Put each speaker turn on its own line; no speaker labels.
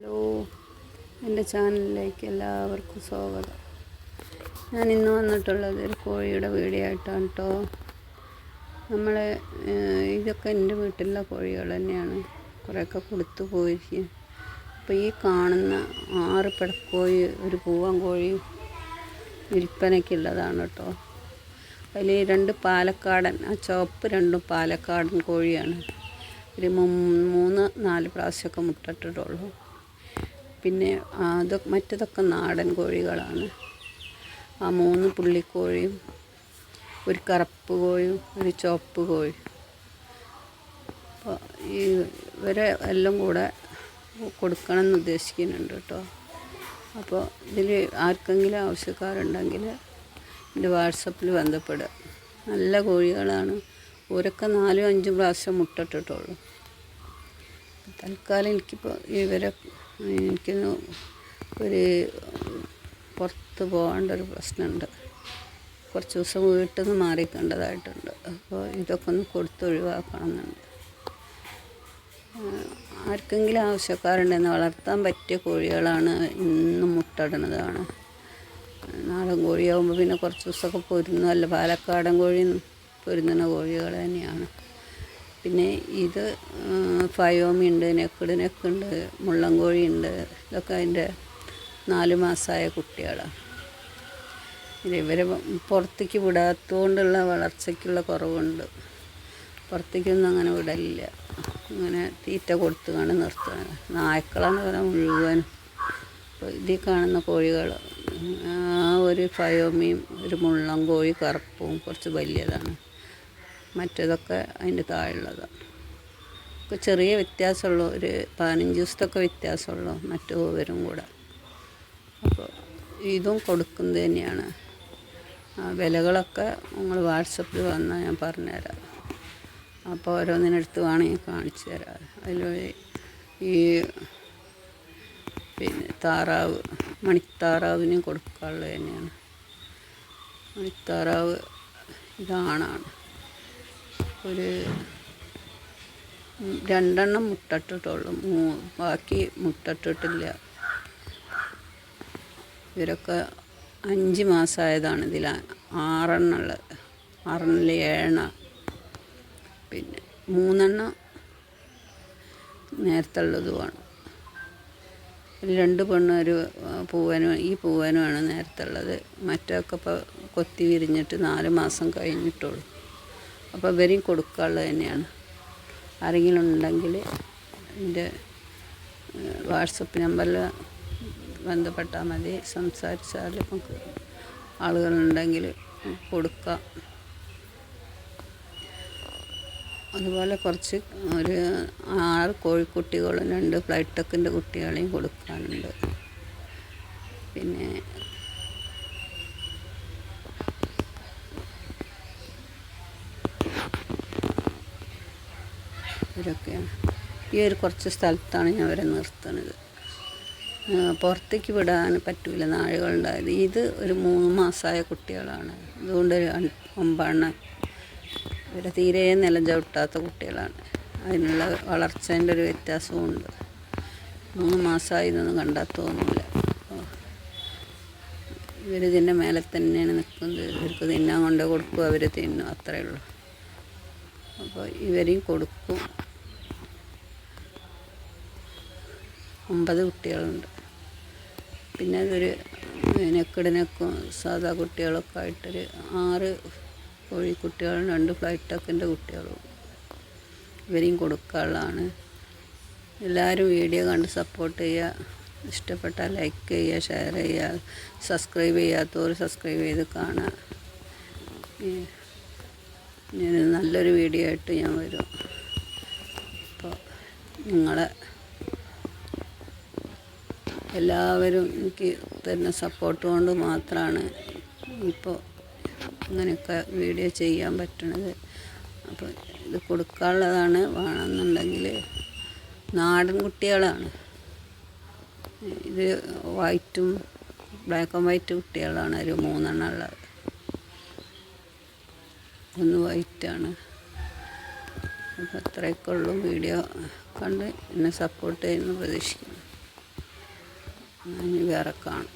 Hello എന്റെ ചാനലിലേക്ക് എല്ലാവർക്കും സ്വാഗതം. ഞാൻ ഇന്ന് വന്നിട്ടുള്ളത് ഒരു കോഴിയുടെ വീഡിയോ ആയിട്ടാണ് കേട്ടോ നമ്മൾ ഇതൊക്കെ എന്റെ വീട്ടിലുള്ള കോഴികൾ തന്നെയാണ്. കുറേയൊക്കെ കൊടുത്തു പോയിരിക്കും അപ്പോൾ ഈ കാണുന്ന ആറ് പിടക്കോഴി ഒരു പൂവൻ കോഴി വിൽപ്പനയ്ക്കുള്ളതാണ് കേട്ടോ അതിൽ രണ്ട് പാലക്കാടൻ ആ ചുവപ്പ് രണ്ടും പാലക്കാടൻ കോഴിയാണ്. ഒരു മൂന്ന് നാല് പ്രാവശ്യമൊക്കെ മുട്ടിട്ടിട്ടുള്ളൂ. പിന്നെ അതൊക്കെ മറ്റതൊക്കെ നാടൻ കോഴികളാണ്. ആ മൂന്ന് പുള്ളിക്കോഴിയും ഒരു കറുപ്പ് കോഴിയും ഒരു ചുവപ്പ് കോഴി അപ്പോൾ ഈ ഇവരെ എല്ലാം കൂടെ കൊടുക്കണം എന്ന് ഉദ്ദേശിക്കുന്നുണ്ട് കേട്ടോ. അപ്പോൾ ഇതിൽ ആർക്കെങ്കിലും ആവശ്യക്കാരുണ്ടെങ്കിൽ എന്റെ വാട്സപ്പിൽ ബന്ധപ്പെടുക. നല്ല കോഴികളാണ്. ഓരൊക്കെ നാലും അഞ്ചും പ്രാവശ്യം മുട്ടിട്ടിട്ടുള്ളൂ. തൽക്കാലം എനിക്കിപ്പോൾ ഇവരെ എനിക്കൊന്ന് ഒരു പുറത്ത് പോകേണ്ട ഒരു പ്രശ്നമുണ്ട്. കുറച്ച് ദിവസം വീട്ടിൽ നിന്ന് മാറിക്കേണ്ടതായിട്ടുണ്ട്. അപ്പോൾ ഇതൊക്കെ ഒന്ന് കൊടുത്ത് ഒഴിവാക്കണം എന്നുണ്ട് ആർക്കെങ്കിലും ആവശ്യക്കാരുണ്ടെന്ന് വളർത്താൻ പറ്റിയ കോഴികളാണ് ഇന്നും മുട്ടടണതാണ് നാടൻ കോഴിയാകുമ്പോൾ പിന്നെ കുറച്ച് ദിവസമൊക്കെ പൊരുന്നല്ല പാലക്കാടൻ കോഴിയും പൊരുന്നുന്ന കോഴികൾ തന്നെയാണ്. പിന്നെ ഇത് ഫയോമി ഉണ്ട് നെക്കിട് നെക്കുണ്ട് മുള്ളൻകോഴി ഉണ്ട്. ഇതൊക്കെ അതിന്റെ നാല് മാസമായ കുട്ടികളാണ്. ഇവരെ പുറത്തേക്ക് വിടാത്തതുകൊണ്ടുള്ള വളർച്ചയ്ക്കുള്ള കുറവുണ്ട്. പുറത്തേക്കൊന്നും അങ്ങനെ വിടലില്ല. അങ്ങനെ തീറ്റ കൊടുത്തു കാണി നിർത്തുകയാണ്. നായ്ക്കളാണ് ഇവരെ മുഴുവനും. അപ്പോൾ ഇതിൽ കാണുന്ന കോഴികൾ ആ ഒരു ഫയോമിയും ഒരു മുള്ളൻ കോഴി കറുപ്പും കുറച്ച് വലിയതാണ്. മറ്റേതൊക്കെ അതിന്റെ താഴെയുള്ളതാണ് ഒക്കെ ചെറിയ വ്യത്യാസമുള്ളൂ ഒരു പതിനഞ്ച് ദിവസത്തൊക്കെ വ്യത്യാസമുള്ളൂ മറ്റു പൂവരും കൂടെ. അപ്പോൾ ഇതും കൊടുക്കുന്നത് തന്നെയാണ്. വിലകളൊക്കെ നിങ്ങൾ വാട്സപ്പിൽ വന്നാൽ ഞാൻ പറഞ്ഞുതരാം. അപ്പോൾ ഓരോന്നിനടുത്ത് വേണമെങ്കിൽ കാണിച്ചു തരാം. അതിൽ ഈ പിന്നെ താറാവ് മണിത്താറാവിനും കൊടുക്കാനുള്ളത് തന്നെയാണ്. മണിത്താറാവ് ഇതാണാണ്. ഒരു രണ്ടെണ്ണം മുട്ടട്ടിട്ടുള്ളൂ. മൂ ബാക്കി മുട്ടട്ടിട്ടില്ല. ഇവരൊക്കെ അഞ്ച് മാസമായതാണ് ഇതിൽ ആറെണ്ണം ഉള്ളത് ആറെണ്ണിൽ ഏഴെണ്ണം. പിന്നെ മൂന്നെണ്ണം നേരത്തെ ഉള്ളതുമാണ് രണ്ട് പെണ്ണ് ഒരു പൂവനും ഈ പൂവനുമാണ് നേരത്തെ ഉള്ളത് മറ്റൊക്കെ ഇപ്പോൾ കൊത്തി വിരിഞ്ഞിട്ട് നാല് മാസം കഴിഞ്ഞിട്ടുള്ളൂ. അപ്പോൾ ഇവരെയും കൊടുക്കാനുള്ളത് തന്നെയാണ്. ആരെങ്കിലും ഉണ്ടെങ്കിൽ എന്റെ വാട്സപ്പ് നമ്പറിൽ ബന്ധപ്പെട്ടാൽ മതി. സംസാരിച്ചാൽ നമുക്ക് ആളുകളുണ്ടെങ്കിൽ കൊടുക്കാം. അതുപോലെ കുറച്ച് ഒരു ആറ് കോഴിക്കുട്ടികളും രണ്ട് ഫ്ലൈറ്റ് ടക്കിന്റെ കുട്ടികളെയും കൊടുക്കാനുണ്ട്. പിന്നെ ഇവരൊക്കെയാണ് ഈ ഒരു കുറച്ച് സ്ഥലത്താണ് ഞാൻ അവരെ നിർത്തുന്നത് പുറത്തേക്ക് വിടാൻ പറ്റൂല നാഴുകളുണ്ടായത് ഇത് ഒരു മൂന്ന് മാസമായ കുട്ടികളാണ്. അതുകൊണ്ട് ഒമ്പെണ്ണം ഇവരെ തീരെ നിലം ചവിട്ടാത്ത കുട്ടികളാണ്. അതിനുള്ള വളർച്ചേന്റെ ഒരു വ്യത്യാസമുണ്ട് മൂന്ന് മാസമായി ഇതൊന്നും കണ്ടാൽ തോന്നില്ല ഇവരിതിന്റെ മേലെ തന്നെയാണ് നിൽക്കുന്നത്. ഇവർക്ക് തിന്നാൻ കൊണ്ട് കൊടുക്കും അവർ തിന്നും. അത്രയേ ഉള്ളൂ. അപ്പോൾ ഇവരെയും കൊടുക്കും. ഒമ്പത് കുട്ടികളുണ്ട്. പിന്നെ അതൊരു നെക്കിടിനൊക്കും സാധാ കുട്ടികളൊക്കെ ആയിട്ടൊരു ആറ് കോഴിക്കുട്ടികളും രണ്ട് ഫ്ലൈറ്റ് ടക്കിന്റെ കുട്ടികളും. ഇവരെയും കൊടുക്കാനുള്ളതാണ്. എല്ലാവരും വീഡിയോ കണ്ട് സപ്പോർട്ട് ചെയ്യുക. ഇഷ്ടപ്പെട്ടാൽ ലൈക്ക് ചെയ്യുക ഷെയർ ചെയ്യുക. സബ്സ്ക്രൈബ് ചെയ്യാത്തവർ സബ്സ്ക്രൈബ് ചെയ്ത് കാണുക. നല്ലൊരു വീഡിയോ ആയിട്ട് ഞാൻ വരും. അപ്പോൾ നിങ്ങളെ എല്ലാവരും എനിക്ക് തരുന്ന സപ്പോർട്ട് കൊണ്ട് മാത്രമാണ് ഇപ്പോൾ അങ്ങനെയൊക്കെ വീഡിയോ ചെയ്യാൻ പറ്റണത്. അപ്പോൾ ഇത് കൊടുക്കാനുള്ളതാണ് വേണമെന്നുണ്ടെങ്കിൽ നാടൻ കുട്ടികളാണ്. ഇത് വൈറ്റും ബ്ലാക്ക് ആൻഡ് വൈറ്റ് കുട്ടികളാണ് ഒരു മൂന്നെണ്ണം ഉള്ളത്. ഒന്ന് വൈറ്റാണ് അപ്പോൾ അത്രയൊക്കെ ഉള്ളൂ വീഡിയോ കണ്ട് എന്നെ സപ്പോർട്ട് ചെയ്യുന്നു പ്രതീക്ഷിക്കുന്നു. ഇനി വേറെ കാണും.